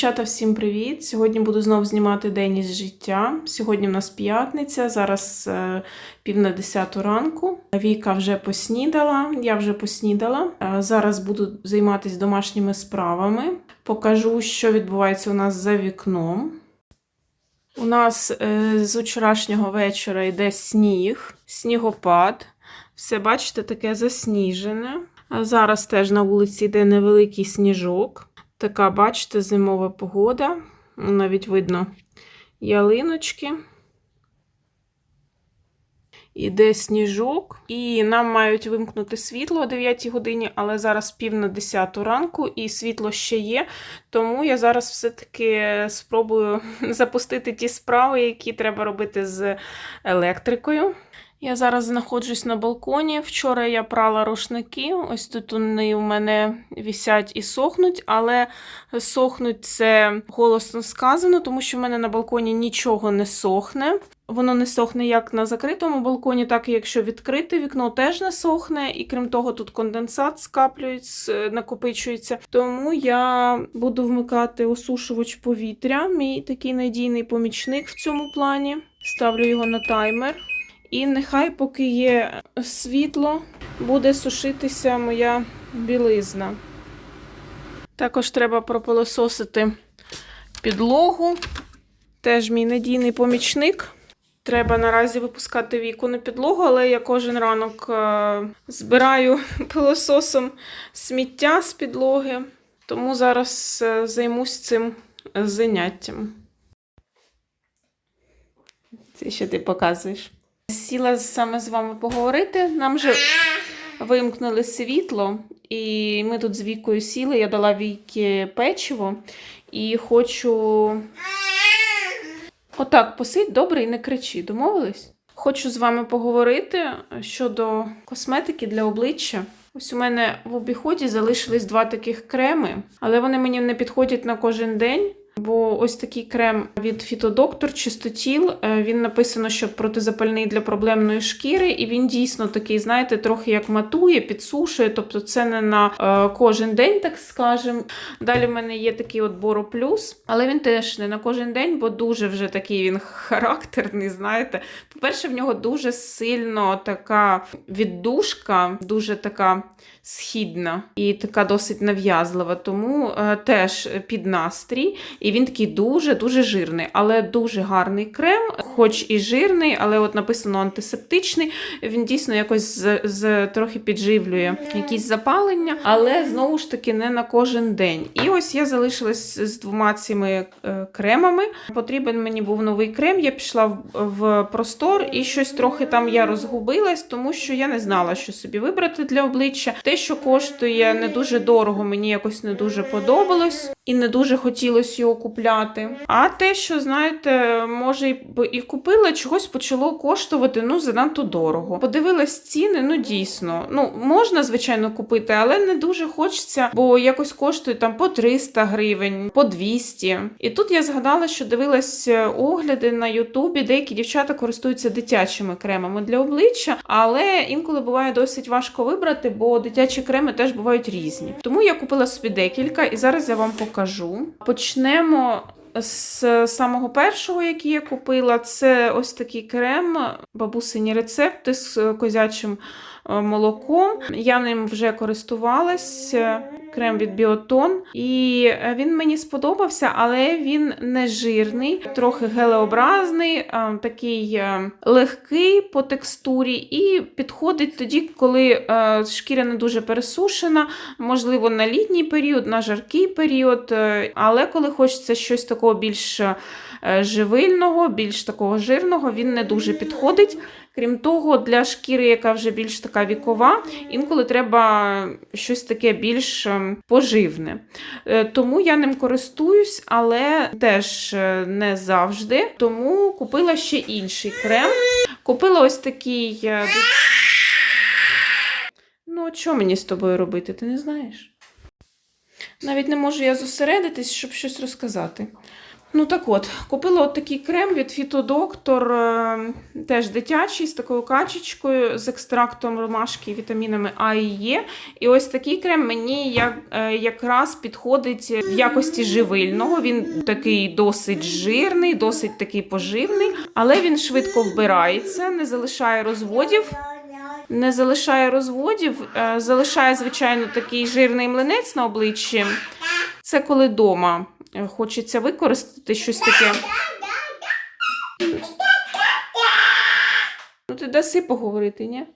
Дівчата, всім привіт! Сьогодні буду знову знімати день із життя. Сьогодні в нас п'ятниця, зараз е, пів на десяту ранку. Віка вже поснідала, я вже поснідала. Е, зараз буду займатися домашніми справами. Покажу, що відбувається у нас за вікном. У нас е, з вчорашнього вечора йде сніг, снігопад. Все, бачите, таке засніжене. Зараз теж на вулиці йде невеликий сніжок. Така, бачите, зимова погода. Навіть видно ялиночки. Іде сніжок, і нам мають вимкнути світло о 9 годині, але зараз пів на 10 ранку, і світло ще є. Тому я зараз все-таки спробую запустити ті справи, які треба робити з електрикою. Я зараз знаходжусь на балконі. Вчора я прала рушники. Ось тут вони у мене вісять і сохнуть, але сохнуть це голосно сказано, тому що в мене на балконі нічого не сохне. Воно не сохне як на закритому балконі, так і якщо відкрите вікно теж не сохне, і крім того, тут конденсат скаплюється, накопичується. Тому я буду вмикати осушувач повітря, мій такий надійний помічник в цьому плані. Ставлю його на таймер. І нехай, поки є світло, буде сушитися моя білизна. Також треба пропилососити підлогу. Теж мій надійний помічник. Треба наразі випускати віку на підлогу, але я кожен ранок е, збираю пилососом сміття з підлоги, тому зараз е, займусь цим заняттям. Це що ти показуєш? Сіла саме з вами поговорити. Нам же вимкнули світло, і ми тут з Вікою сіли. Я дала Вікі печиво і хочу. Отак, посидь добре і не кричи. Домовились? Хочу з вами поговорити щодо косметики для обличчя. Ось у мене в обіході залишились два таких креми, але вони мені не підходять на кожен день. Бо ось такий крем від Фітодоктор Чистотіл. е, Він написано, що протизапальний для проблемної шкіри, і він дійсно такий, знаєте, трохи як матує, підсушує. Тобто це не на е, кожен день, так скажем. Далі в мене є такий от Боро Плюс, але він теж не на кожен день, бо дуже вже такий він характерний. Знаєте, по-перше, в нього дуже сильно така віддушка, дуже така східна і така досить нав'язлива. Тому е, теж під настрій. І він такий дуже-дуже жирний, але дуже гарний крем, хоч і жирний, але от написано антисептичний. Він дійсно якось з, з трохи підживлює якісь запалення, але знову ж таки не на кожен день. І ось я залишилась з двома цими е, кремами. Потрібен мені був новий крем. Я пішла в, в простор і щось трохи там я розгубилась, тому що я не знала, що собі вибрати для обличчя. Те, що коштує не дуже дорого, мені якось не дуже подобалось і не дуже хотілося його купляти. А те, що, знаєте, може, б і купила, чогось почало коштувати ну занадто дорого. Подивилась ціни, ну дійсно. Ну, можна, звичайно, купити, але не дуже хочеться, бо якось коштує там по 300 гривень, по 200. І тут я згадала, що дивилась е, огляди на Ютубі, деякі дівчата користуються дитячими кремами для обличчя, але інколи буває досить важко вибрати, бо дитячі креми теж бувають різні. Тому я купила собі декілька, і зараз я вам покажу. Почнемо. З самого першого, який я купила, це ось такий крем, бабусині рецепти з козячим е, молоком. Я ним вже користувалась. Крем від Біотон, і е, він мені сподобався, але він не жирний, трохи гелеобразний, е, такий е, легкий по текстурі, і підходить тоді, коли шкіра не дуже пересушена, можливо, на літній період, на жаркий період, але коли хочеться щось такого більш живильного, більш такого жирного, він не дуже підходить. Крім того, для шкіри, яка вже більш така вікова, інколи треба щось таке більш ем, поживне. Е, Тому я ним користуюсь, але теж е, не завжди. Тому купила ще інший крем. Купила ось такий. е, Ну, що мені з тобою робити, ти не знаєш? Навіть не можу я зосередитись, щоб щось розказати. Ну так от, купила от такий крем від Фітодоктор, е, теж дитячий, з такою качечкою, з екстрактом ромашки, вітамінами А і Е. І ось такий крем мені як, е, якраз підходить в якості живильного. Він такий досить жирний, досить такий поживний, але він швидко вбирається, не залишає розводів. Не залишає розводів, залишає, звичайно, такий жирний млинець на обличчі. Це коли вдома хочеться використати щось таке. Ну, ти даси поговорити, ні?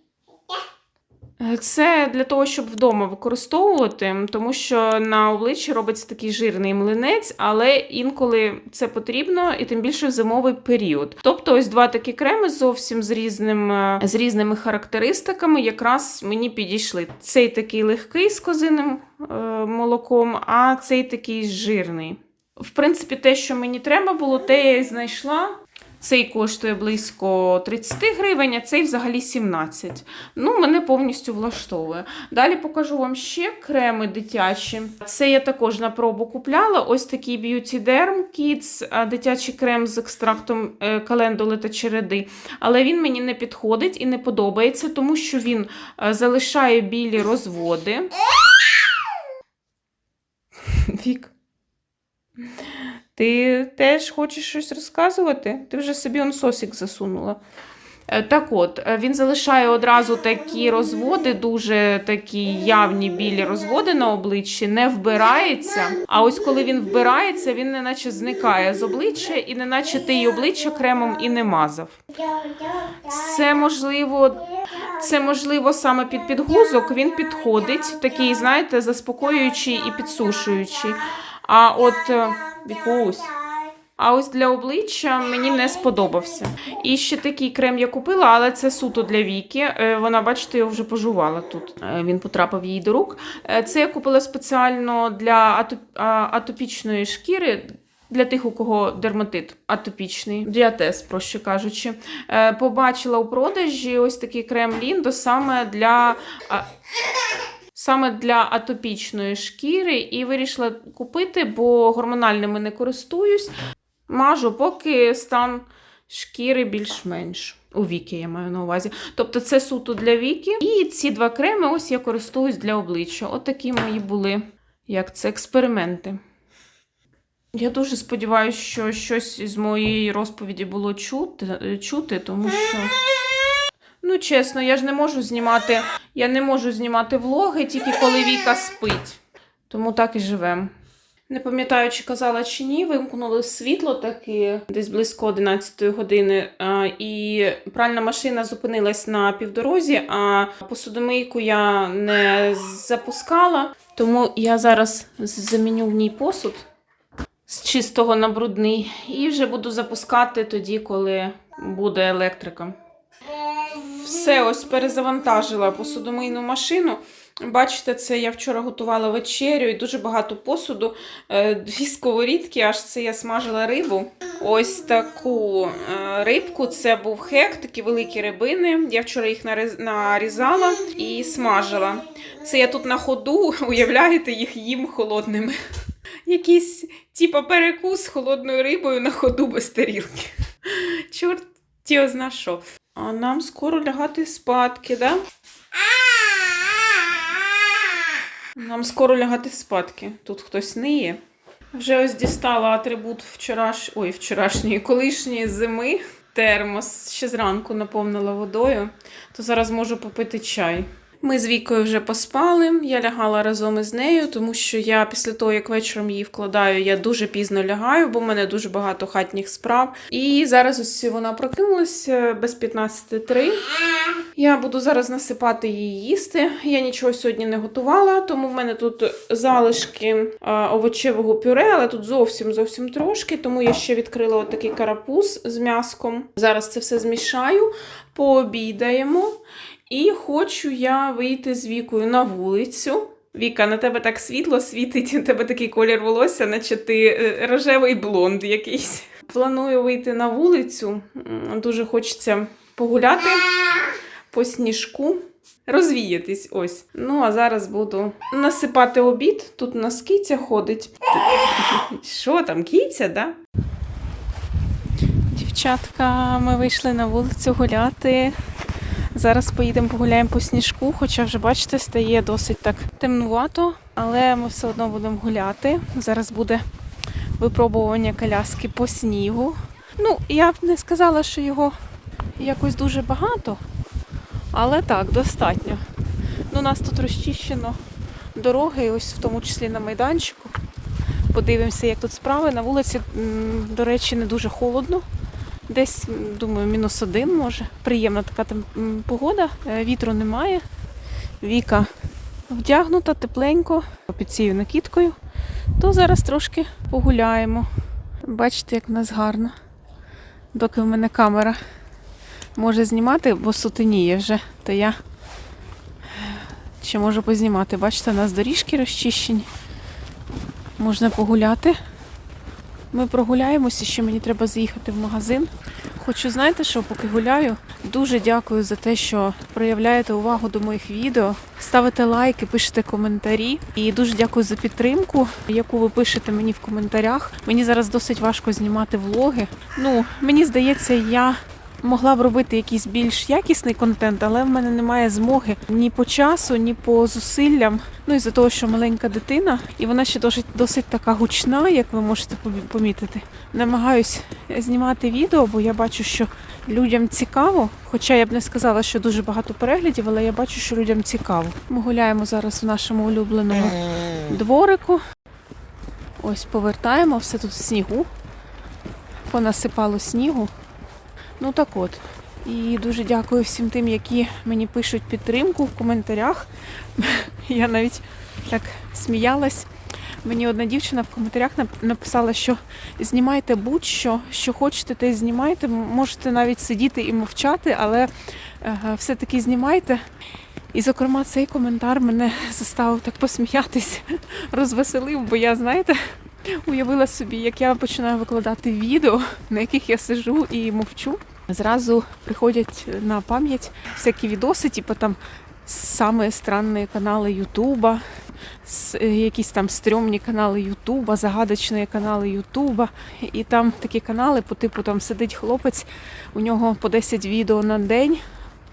Е, Це для того, щоб вдома використовувати, тому що на обличчі робиться такий жирний млинець, але інколи це потрібно, і тим більше в зимовий період. Тобто, ось два такі креми зовсім з різним, е, з різними характеристиками, якраз мені підійшли. Цей такий легкий з козиним е, молоком, а цей такий жирний. В принципі, те, що мені треба було, те я і знайшла. Цей коштує близько 30 гривень, а цей взагалі 17. Ну, мене повністю влаштовує. Далі покажу вам ще креми дитячі. Це я також на пробу купляла. Ось такий Beauty Derm Kids, дитячий крем з екстрактом е, календули та череди. Але він мені не підходить і не подобається, тому що він е, залишає білі розводи. Вік. Ти теж хочеш щось розказувати? Ти вже собі он сосік засунула. Е, Так от, е, він залишає одразу такі розводи, дуже такі явні білі розводи на обличчі, не вбирається. А ось коли він вбирається, він неначе зникає з обличчя, і неначе ти й обличчя кремом і не мазав. Це можливо, це можливо саме під підгузок. Він підходить, такий, знаєте, заспокоюючий і підсушуючий. А от е, А ось для обличчя мені не сподобався. І ще такий крем я купила, але це суто для Віки. Е, Вона, бачите, його вже пожувала тут. Е, Він потрапив їй до рук. Це я купила спеціально для атоп- атопічної шкіри. Для тих, у кого дерматит атопічний, діатез, проще кажучи. Побачила у продажі ось такий крем Ліндо саме для. Саме для атопічної шкіри і вирішила купити, бо гормональними не користуюсь. Мажу, поки стан шкіри більш-менш. У віки я маю на увазі. Тобто це суто для віки. І ці два креми ось я користуюсь для обличчя. Отакі мої були, як це, експерименти. Я дуже сподіваюся, що щось з моєї розповіді було чути, чути тому що. Ну, чесно, я ж не можу знімати. Я не можу знімати влоги тільки коли Віка спить. Тому так і живемо. Не пам'ятаю, чи казала чи ні, вимкнули світло таки десь близько 11 години, і пральна машина зупинилась на півдорозі, а посудомийку я не запускала, тому я зараз заміню в ній посуд з чистого на брудний і вже буду запускати тоді, коли буде електрика. Все, ось перезавантажила посудомийну машину. Бачите, це я вчора готувала вечерю і дуже багато посуду. Е, Дві сковорідки, аж це я смажила рибу. Ось таку е, рибку. Це був хек, такі великі рибини. Я вчора їх нарізала і смажила. Це я тут на ходу, уявляєте, їх їм холодними. Якийсь типа перекус з холодною рибою на ходу без тарілки. Чорт зна що. А нам скоро лягати спадки, да? Нам скоро лягати спадки. Тут хтось ниє. Вже ось дістала атрибут вчораш... Ой, вчорашньої, колишньої зими. Термос ще зранку наповнила водою, то зараз можу попити чай. Ми з Вікою вже поспали. Я лягала разом із нею, тому що я після того, як вечором її вкладаю, я дуже пізно лягаю, бо в мене дуже багато хатніх справ. І зараз ось вона прокинулася без 15.3. Я буду зараз насипати її їсти. Я нічого сьогодні не готувала, тому в мене тут залишки овочевого пюре, але тут зовсім зовсім трошки. Тому я ще відкрила отакий карапуз з м'яском. Зараз це все змішаю, пообідаємо. І хочу я вийти з вікою на вулицю. Віка, на тебе так світло світить, у тебе такий колір волосся, наче ти е, рожевий блонд якийсь. Планую вийти на вулицю. Дуже хочеться погуляти по сніжку. Розвіятись ось. Ну, а зараз буду насипати обід. Тут у нас киця ходить. Що там, киця, да? Дівчатка, ми вийшли на вулицю гуляти. Зараз поїдемо погуляємо по сніжку, хоча вже бачите, стає досить так темнувато, але ми все одно будемо гуляти. Зараз буде випробування коляски по снігу. Ну, я б не сказала, що його якось дуже багато, але так, достатньо. Ну, у нас тут розчищено дороги, ось в тому числі на майданчику. Подивимося, як тут справи. На вулиці, до речі, не дуже холодно. Десь, думаю, мінус один може. Приємна така погода, Е, вітру немає. Віка вдягнута, тепленько, під цією накидкою. То зараз трошки погуляємо. Бачите, як в нас гарно. Доки в мене камера може знімати, бо сутеніє вже, то я ще можу познімати. Бачите, у нас доріжки розчищені. Можна погуляти. Ми прогуляємося, ще мені треба заїхати в магазин. Хочу, знаєте, що поки гуляю, дуже дякую за те, що проявляєте увагу до моїх відео, ставите лайки, пишете коментарі. І дуже дякую за підтримку, яку ви пишете мені в коментарях. Мені зараз досить важко знімати влоги. Ну, мені здається, я могла б робити якийсь більш якісний контент, але в мене немає змоги ні по часу, ні по зусиллям. Ну і за того, що маленька дитина, і вона ще досить, досить така гучна, як ви можете помітити. Намагаюсь знімати відео, бо я бачу, що людям цікаво. Хоча я б не сказала, що дуже багато переглядів, але я бачу, що людям цікаво. Ми гуляємо зараз в нашому улюбленому дворику. Ось повертаємо, все тут в снігу. Понасипало снігу. Ну так от. І дуже дякую всім тим, які мені пишуть підтримку в коментарях. Я навіть так сміялась. Мені одна дівчина в коментарях нап- написала, що знімайте будь-що, що хочете, те знімайте. Можете навіть сидіти і мовчати, але все-таки знімайте. І, зокрема, цей коментар мене заставив так посміятись, розвеселив, бо я, знаєте, уявила собі, як я починаю викладати відео, на яких я сижу і мовчу. Зразу приходять на пам'ять всякі відоси, типу там саме странні канали Ютуба, якісь там стрьомні канали Ютуба, загадочні канали Ютуба. І там такі канали, по типу там сидить хлопець, у нього по 10 відео на день.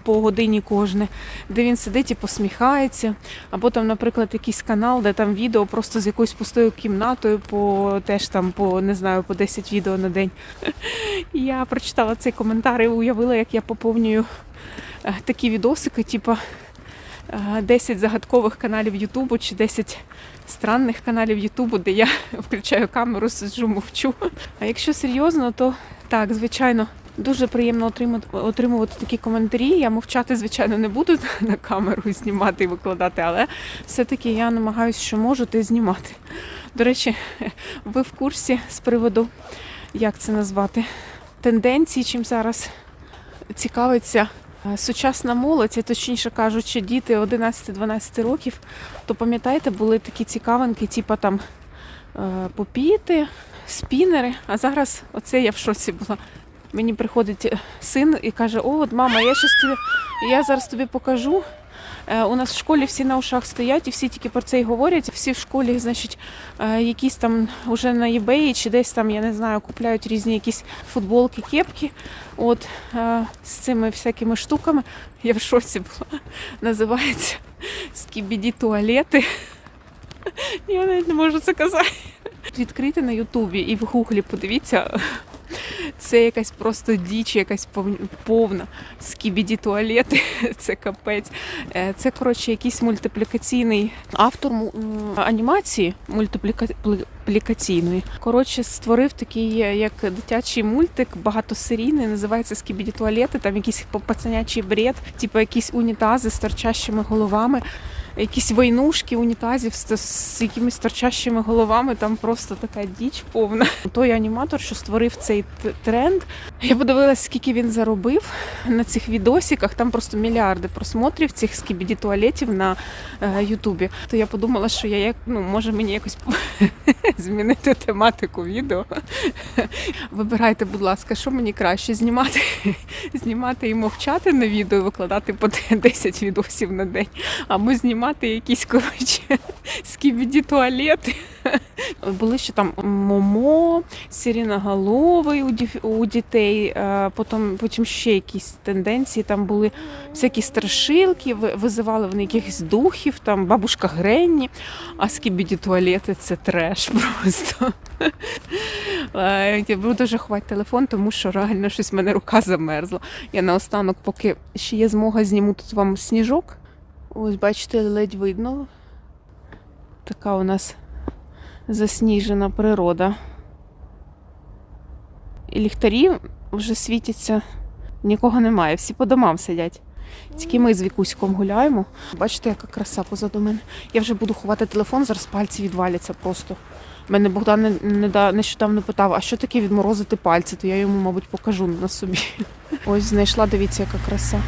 По годині кожне, де він сидить і посміхається, або там, наприклад, якийсь канал, де там відео просто з якоюсь пустою кімнатою, по теж там по не знаю, по 10 відео на день. Я прочитала цей коментар і уявила, як я поповнюю е, такі відосики, типу е, 10 загадкових каналів Ютубу чи 10 странних каналів Ютубу, де я включаю камеру, сиджу, мовчу. А якщо серйозно, то так, звичайно. Дуже приємно отримувати такі коментарі. Я мовчати, звичайно, не буду на камеру знімати і викладати, але все-таки я намагаюся, що можу, те знімати. До речі, ви в курсі з приводу, як це назвати, тенденцій, чим зараз цікавиться е, сучасна молодь, а точніше кажучи, діти 11-12 років, то пам'ятаєте, були такі цікавинки, типу там е, попіти, спінери. А зараз оце я в шоці була. Мені приходить е, син і каже: О, от мама, я щас тобі, я зараз тобі покажу. Е, У нас в школі всі на ушах стоять і всі тільки про це й говорять. Всі в школі, значить, е, якісь там уже на eBay чи десь там, я не знаю, купляють різні якісь футболки, кепки. От з цими всякими штуками. Я в шоці була. Називається скібіді туалети. Я навіть не можу це казати. Відкрити на Ютубі і в Гуглі подивіться. Це якась просто діч, якась повна скібіді туалети. Це капець. Е, Це, коротше, якийсь мультиплікаційний автор анімації мультиплікаційної. Коротше, створив такий е, як дитячий мультик, багатосерійний, називається Скібіді туалети. Там якийсь па- пацанячий бред, типу якісь унітази з торчащими головами. Якісь войнушки унітазів з, з якимись торчащими головами, там просто така діч повна. Той аніматор, що створив цей тренд, Я подивилась, скільки він заробив на цих відосиках. Там просто мільярди просмотрів цих скібіді туалетів на е, Ютубі. То я подумала, що я як ну може мені якось змінити тематику відео. Вибирайте, будь ласка, що мені краще знімати, знімати і мовчати на відео, і викладати по 10 відосів на день, або знімати якісь коротше скібіді туалети. Були ще там Момо, сиріноголовий у, у дітей, е, потім, потім ще якісь тенденції. Там були всякі страшилки, визивали вони якихось духів, там бабушка Гренні, а скібіді туалети це треш просто. Е, Я буду дуже ховати телефон, тому що реально щось в мене рука замерзла. Я наостанок, поки ще є змога, зніму тут вам сніжок. Ось, бачите, ледь видно. Така у нас засніжена природа. І ліхтарі вже світяться, нікого немає, всі по домам сидять. Тільки ми з Вікуськом гуляємо. Бачите, яка краса позаду мене. Я вже буду ховати телефон, зараз пальці відваляться просто. Мене Богдан нещодавно питав, а що таке відморозити пальці, то я йому, мабуть, покажу на собі. Ось знайшла, дивіться, яка краса.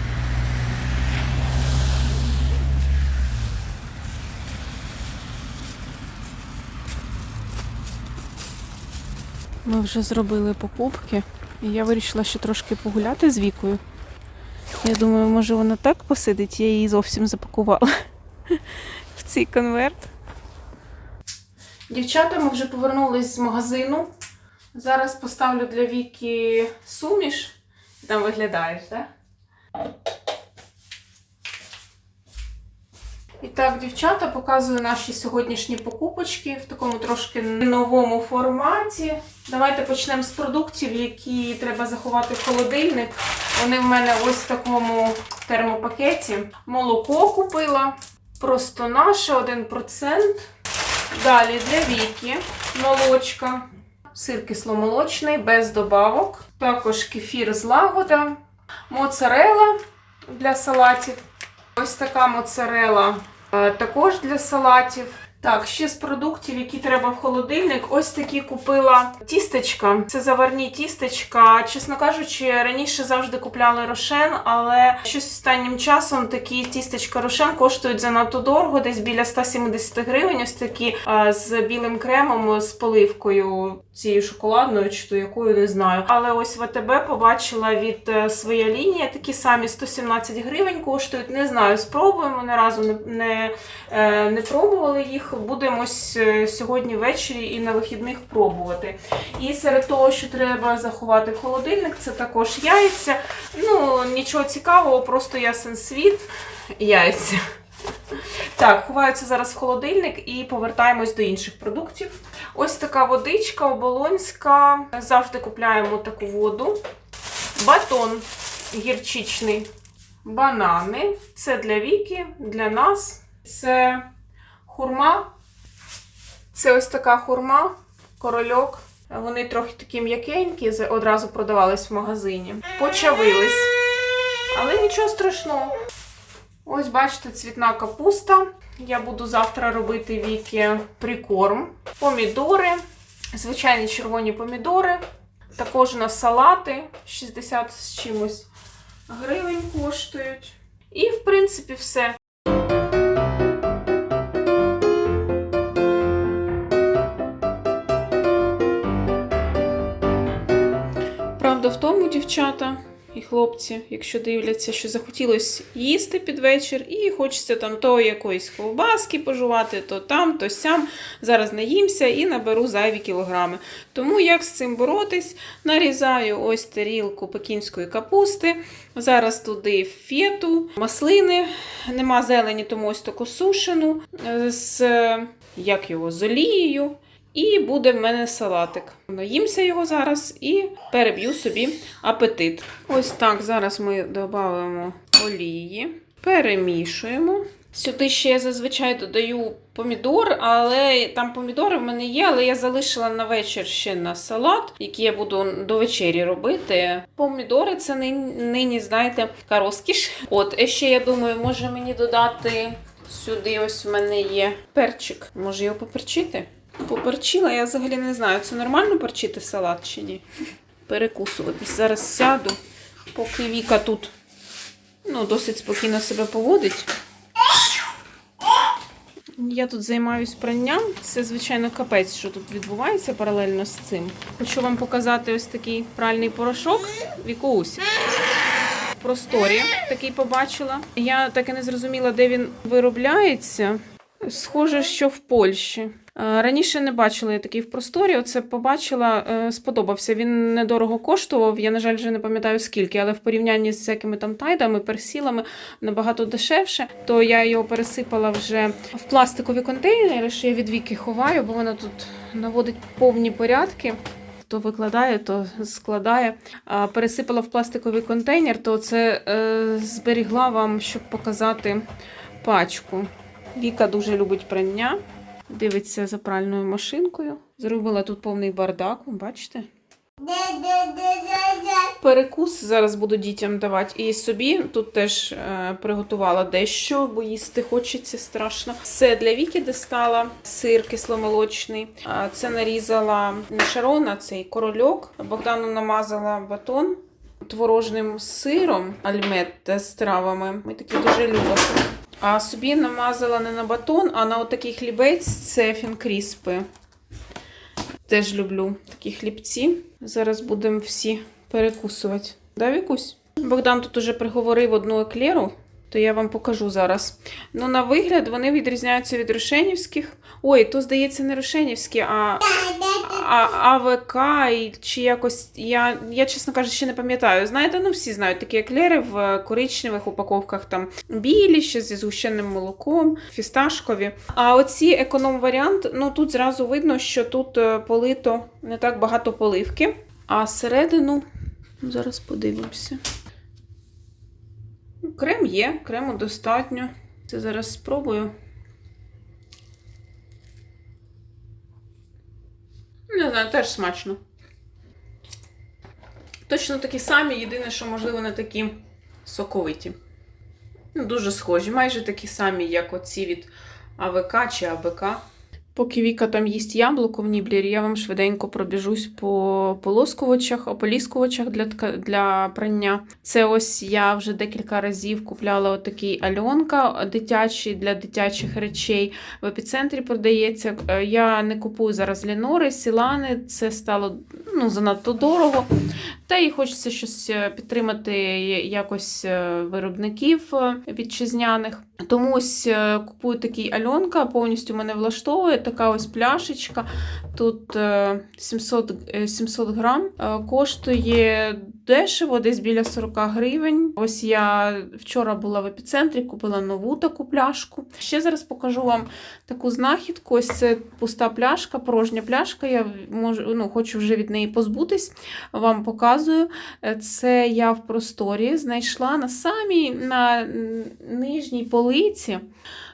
Ми вже зробили покупки, і я вирішила ще трошки погуляти з Вікою. Я думаю, може вона так посидить, я її зовсім запакувала в цей конверт. Дівчата, ми вже повернулись з магазину. Зараз поставлю для Віки суміш. Там виглядаєш, так? І так, дівчата, показую наші сьогоднішні покупочки в такому трошки новому форматі. Давайте почнемо з продуктів, які треба заховати в холодильник. Вони в мене ось в такому термопакеті. Молоко купила. Просто наше 1%. Далі для Віки молочка. Сир кисломолочний, без добавок. Також кефір з лагода. Моцарела для салатів. Ось така моцарела також для салатів. Так, ще з продуктів, які треба в холодильник, ось такі купила тістечка. Це заварні тістечка. Чесно кажучи, раніше завжди купляли рошен, але щось останнім часом такі тістечка рошен коштують занадто дорого, десь біля 170 гривень. Ось такі з білим кремом, з поливкою цією шоколадною, чи то якою не знаю. Але ось в АТБ побачила від е, своя лінія, такі самі 117 гривень коштують. Не знаю, спробуємо. Ні разу не, не, е, не пробували їх. Будемо е, сьогодні ввечері і на вихідних пробувати. І серед того, що треба заховати в холодильник, це також яйця. Ну, нічого цікавого, просто ясен світ. Яйця. Так, ховаються зараз в холодильник і повертаємось до інших продуктів. Ось така водичка оболонська. Завжди купляємо таку воду. Батон гірчичний. Банани. Це для Віки, для нас. Це хурма. Це ось така хурма, корольок. Вони трохи такі м'якенькі, одразу продавались в магазині. Почавились. Але нічого страшного. Ось, бачите, цвітна капуста. Я буду завтра робити віки прикорм. Помідори, звичайні червоні помідори. Також на салати 60 з чимось гривень коштують. І, в принципі, все. Тому, дівчата і хлопці, якщо дивляться, що захотілося їсти під вечір, і хочеться там то якоїсь ковбаски пожувати, то там, то сям. Зараз наїмся і наберу зайві кілограми. Тому як з цим боротись? Нарізаю ось тарілку пекінської капусти. Зараз туди фету, маслини. Нема зелені, тому ось таку сушену з як його, з олією. І буде в мене салатик. Наїмся його зараз і переб'ю собі апетит. Ось так, зараз ми додаємо олії, перемішуємо. Сюди ще я зазвичай додаю помідор, але там помідори в мене є, але я залишила на вечір ще на салат, який я буду до вечері робити. Помідори це нині, знаєте, така розкіш. От, і ще я думаю, може мені додати сюди, ось в мене є перчик. Може його поперчити? Поперчила, я взагалі не знаю, це нормально перчити салат чи ні. перекусуватись. Зараз сяду, поки Віка тут ну, досить спокійно себе поводить. Я тут займаюсь пранням. Це, звичайно, капець, що тут відбувається паралельно з цим. Хочу вам показати ось такий пральний порошок. Вікусь. В просторі такий побачила. Я так і не зрозуміла, де він виробляється. Схоже, що в Польщі. Е, Раніше не бачила я такий в просторі. Оце побачила, е, сподобався. Він недорого коштував. Я, на жаль, вже не пам'ятаю скільки, але в порівнянні з всякими там тайдами, персілами набагато дешевше. То я його пересипала вже в пластикові контейнери, що я від віки ховаю, бо вона тут наводить повні порядки. То викладає, то складає. А пересипала в пластиковий контейнер, то це е, зберігла вам, щоб показати пачку. Віка дуже любить прання, дивиться за пральною машинкою. Зробила тут повний бардак, бачите? Перекус зараз буду дітям давати. І собі тут теж е, приготувала дещо, бо їсти хочеться страшно. Все для Віки дістала, сир кисломолочний. Це нарізала не шарон, а цей корольок. Богдану намазала батон творожним сиром, альмет з травами. Ми такі дуже любимо. А собі намазала не на батон, а на отакий хлібець це фінкріспи. Теж люблю такі хлібці. Зараз будемо всі перекусувати. Да, Вікусь? Богдан тут уже приговорив одну еклеру, то я вам покажу зараз. Ну, на вигляд вони відрізняються від рошенівських. Ой, то здається не рошенівські, а, а АВК і чи якось. Я, я, чесно кажучи, ще не пам'ятаю. Знаєте, ну всі знають такі еклери в коричневих упаковках там білі, ще зі згущеним молоком, фісташкові. А оці економ-варіант, ну тут зразу видно, що тут е, полито не так багато поливки. А середину зараз подивимося. Крем є, крему достатньо. Це зараз спробую. Не знаю, теж смачно. Точно такі самі, єдине, що, можливо, не такі соковиті. Ну, дуже схожі, майже такі самі, як оці від АВК чи АБК. Поки Віка там їсть яблуко в Ніблері, я вам швиденько пробіжусь по полоскувачах, ополіскувачах для, тка- для прання. Це ось я вже декілька разів купляла отакий Альонка дитячий для дитячих речей. В епіцентрі продається. Е, Я не купую зараз Лінори, Сілани. Це стало ну, занадто дорого. Та і хочеться щось е, підтримати якось е, виробників е, вітчизняних. Тому ось е, купую такий Альонка, повністю мене влаштовує. Така ось пляшечка. Тут е, 700, е, 700 грам. Е, Коштує дешево, десь біля 40 гривень. Ось я вчора була в епіцентрі, купила нову таку пляшку. Ще зараз покажу вам таку знахідку. Ось це пуста пляшка, порожня пляшка. Я можу, ну, хочу вже від неї позбутись. Вам показую. Це я в просторі знайшла на самій на нижній полиці.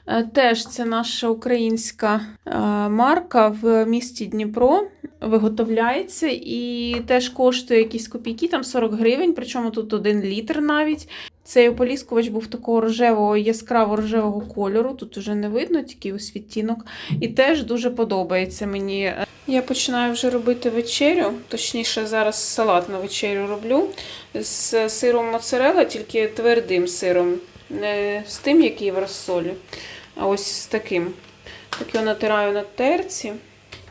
Е, Теж це наша українська е, марка в місті Дніпро. Виготовляється і теж коштує якісь копійки, там 40 гривень, причому тут один літр навіть. Цей ополіскувач був такого рожевого, яскраво рожевого кольору. Тут уже не видно, тільки ось відтінок. І теж дуже подобається мені. Я починаю вже робити вечерю, точніше, зараз салат на вечерю роблю з сиром моцарелла, тільки твердим сиром, не з тим, який в розсолі, а ось з таким. Так його натираю на терці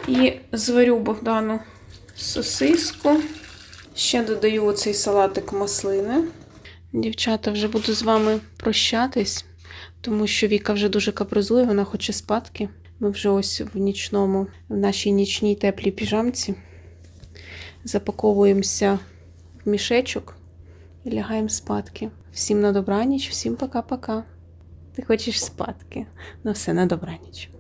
і зварю Богдану сосиску. Ще додаю оцей салатик маслини. Дівчата, вже буду з вами прощатись, тому що Віка вже дуже капризує, вона хоче спадки. Ми вже ось в нічному, в нашій нічній теплій піжамці запаковуємося в мішечок і лягаємо спадки. Всім на добраніч, всім пока-пока. Ти хочеш спадки? Ну все, на добраніч.